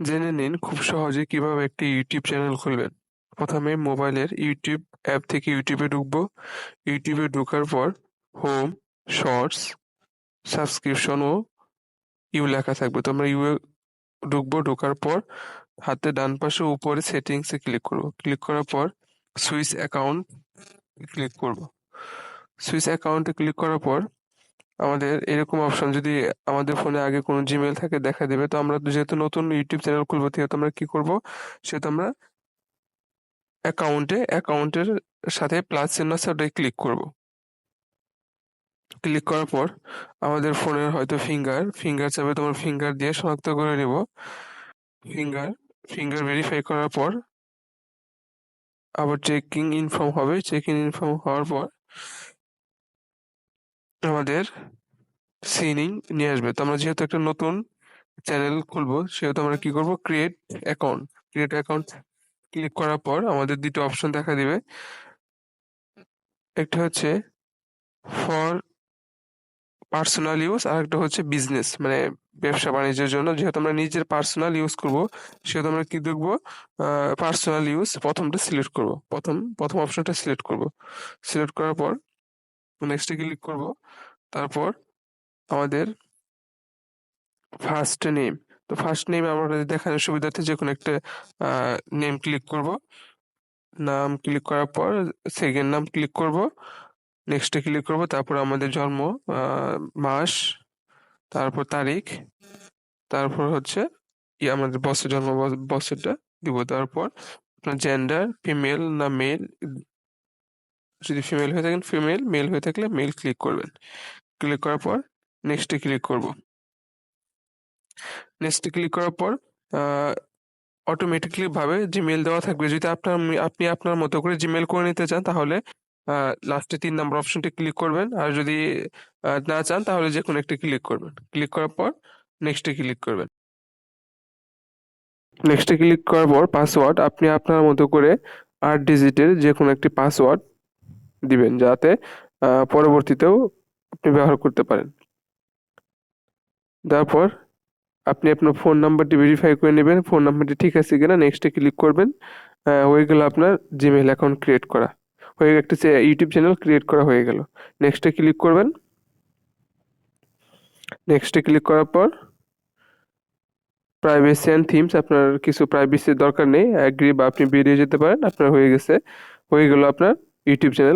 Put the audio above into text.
জেনে নিন খুব সহজে কীভাবে একটি ইউটিউব চ্যানেল খুলবেন। প্রথমে মোবাইলের ইউটিউব অ্যাপ থেকে ইউটিউবে ঢুকবো। ইউটিউবে ঢোকার পর হোম শর্টস সাবস্ক্রিপশন ও ইউ লেখা থাকবে। তো আমরা ইউ ঢুকবো। ঢোকার পর হাতে ডান পাশে উপরে সেটিংসে ক্লিক করব। ক্লিক করার পর সুইচ অ্যাকাউন্ট ক্লিক করব। সুইচ অ্যাকাউন্টে ক্লিক করার পর আমাদের এরকম অপশন যদি আমাদের ফোনে আগে কোনো জিমেল থাকে, দেখা দেবে। তো আমরা যেহেতু নতুন ইউটিউব চ্যানেল খুলবো, সেহেতু আমরা কি করব? সেহেতু আমরা অ্যাকাউন্টে অ্যাকাউন্টের সাথে প্লাস চিহ্ন আছে ক্লিক করব। ক্লিক করার পর আমাদের ফোনের হয়তো ফিঙ্গার ফিঙ্গার চাবে তোমার ফিঙ্গার দিয়ে শনাক্ত করে নেব। ফিঙ্গার ফিঙ্গার ভেরিফাই করার পর আবার চেকিং ইনফর্ম হবে। চেকিং ইনফর্ম হওয়ার পর আমাদের সিনিং নিয়ে আসবে। তো আমরা যেহেতু একটা নতুন চ্যানেল খুলবো, সেহেতু আমরা কি করব? Create account create account click করার পর আমাদের দুটো অপশন দেখা দিবে। একটা হচ্ছে ফর পার্সোনাল ইউজ আর একটা হচ্ছে বিজনেস মানে ব্যবসা বাণিজ্যের জন্য। যেহেতু আমরা নিজের পার্সোনাল ইউজ করব, সেহেতু আমরা কি দেখব? পার্সোনাল ইউজ প্রথমটা সিলেক্ট করব। প্রথম প্রথম অপশনটা সিলেক্ট করব। সিলেক্ট করার পর নেক্সটে ক্লিক করব। তারপর আমাদের ফার্স্ট নেম তো ফার্স্ট নেম আমরা দেখানোর সুবিধার্থে যে কোনো একটা নেম ক্লিক করব। নাম ক্লিক করার পর সেকেন্ড নাম ক্লিক করব। নেক্সটে ক্লিক করব। তারপর আমাদের জন্ম মাস, তারপর তারিখ, তারপর হচ্ছে ই আমাদের বছর জন্ম বছরটা দিব। তারপর জেন্ডার ফিমেল না মেল যদি ফিমেল হয়ে থাকেন ফিমেল মেল হয়ে থাকলে মেল ক্লিক করবেন। ক্লিক করার পর নেক্সটে ক্লিক করব। নেক্সটে ক্লিক করার পর অটোমেটিকলি ভাবে জিমেল দেওয়া থাকবে। যদি আপনার, আপনি আপনার মতো করে জিমেল করে নিতে চান, তাহলে লাস্টে তিন নম্বর অপশনটি ক্লিক করবেন। আর যদি না চান, তাহলে যে কোনো একটি ক্লিক করবেন। ক্লিক করার পর নেক্সটে ক্লিক করবেন। নেক্সটে ক্লিক করার পর পাসওয়ার্ড আপনি আপনার মতো করে আট ডিজিটের যে কোনো একটি পাসওয়ার্ড দিবেন যাতে পরবর্তীতেও আপনি ব্যবহার করতে পারেন। তারপর আপনি আপনার ফোন নাম্বারটি ভেরিফাই করে নেবেন। ফোন নাম্বারটি ঠিক আছে কিনা নেক্সটে ক্লিক করবেন। হয়ে গেল আপনার জিমেল অ্যাকাউন্ট ক্রিয়েট করা। হয়ে একটা ইউটিউব চ্যানেল ক্রিয়েট করা হয়ে গেল। নেক্সটে ক্লিক করবেন। নেক্সটে ক্লিক করার পর প্রাইভেসি অ্যান্ড থিমস আপনার কিছু প্রাইভেসির দরকার নেই। অ্যাগ্রি বা আপনি বেরিয়ে যেতে পারেন। আপনার হয়ে গেছে। হয়ে গেল আপনার ইউটিউব চ্যানেল